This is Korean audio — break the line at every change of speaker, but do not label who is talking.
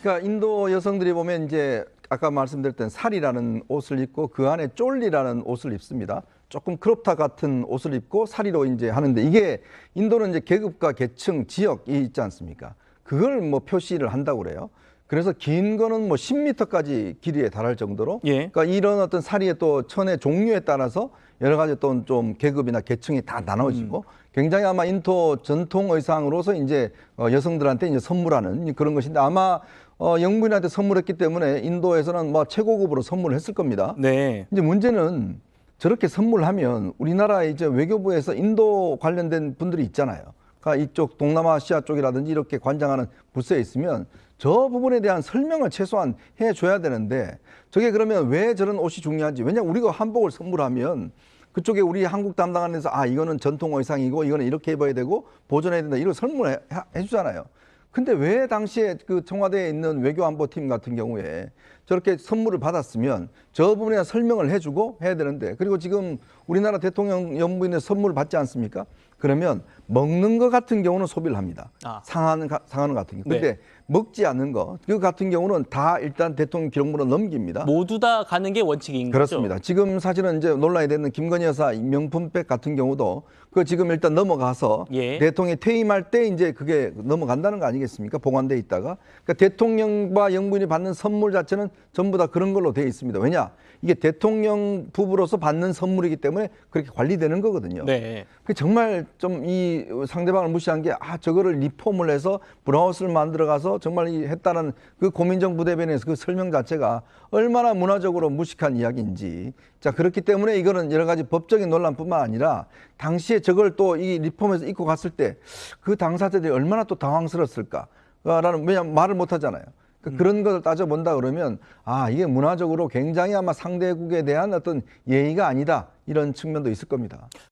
그러니까 인도 여성들이 보면 이제 아까 말씀드렸던 살이라는 옷을 입고 그 안에 쫄리라는 옷을 입습니다. 조금 크롭탑 같은 옷을 입고 사리로 이제 하는데 이게 인도는 이제 계급과 계층, 지역이 있지 않습니까? 그걸 뭐 표시를 한다고 그래요. 그래서 긴 거는 뭐 10m까지 길이에 달할 정도로
예.
그러니까 이런 어떤 사리의 또 천의 종류에 따라서 여러 가지 또 좀 계급이나 계층이 다 나눠지고 굉장히 아마 인도 전통 의상으로서 이제 어, 여성들한테 이제 선물하는 그런 것인데 아마 어, 영부인한테 선물했기 때문에 인도에서는 뭐 최고급으로 선물을 했을 겁니다.
네.
이제 문제는 저렇게 선물하면 우리나라 이제 외교부에서 인도 관련된 분들이 있잖아요. 이쪽 동남아시아 쪽이라든지 이렇게 관장하는 부서에 있으면 저 부분에 대한 설명을 최소한 해줘야 되는데 저게 그러면 왜 저런 옷이 중요한지 왜냐 우리가 한복을 선물하면 그쪽에 우리 한국 담당하는 데서 아 이거는 전통 의상이고 이거는 이렇게 입어야 되고 보존해야 된다 이런 설명을 해, 해주잖아요. 근데 왜 당시에 그 청와대에 있는 외교안보팀 같은 경우에 저렇게 선물을 받았으면 저 부분에 설명을 해주고 해야 되는데 그리고 지금 우리나라 대통령 연부인의 선물을 받지 않습니까? 그러면 먹는 것 같은 경우는 소비를 합니다.
아.
상하는 가- 상하는 것 같은 경우.
네.
근데 먹지 않는 거 그 같은 경우는 다 일단 대통령 기록물로 넘깁니다.
모두 다 가는 게 원칙인
그렇습니다.
거죠.
지금 사실은 이제 논란이 되는 김건희 여사 명품백 같은 경우도 그 지금 일단 넘어가서
예.
대통령이 퇴임할 때 이제 그게 넘어간다는 거 아니겠습니까? 보관돼 있다가 그러니까 대통령과 영부인이 받는 선물 자체는 전부 다 그런 걸로 돼 있습니다. 왜냐 이게 대통령 부부로서 받는 선물이기 때문에 그렇게 관리되는 거거든요.
네.
그 정말 좀 이 상대방을 무시한 게 아 저거를 리폼을 해서 브라우스를 만들어 가서 정말 이 했다는 그 고민정 부 대변인에서 그 설명 자체가 얼마나 문화적으로 무식한 이야기인지 자 그렇기 때문에 이거는 여러 가지 법적인 논란뿐만 아니라 당시에 저걸 또 이 리폼에서 입고 갔을 때 그 당사자들이 얼마나 또 당황스러웠을까라는 왜냐하면 말을 못 하잖아요. 그 그런 것을 따져본다 그러면 아 이게 문화적으로 굉장히 아마 상대국에 대한 어떤 예의가 아니다 이런 측면도 있을 겁니다.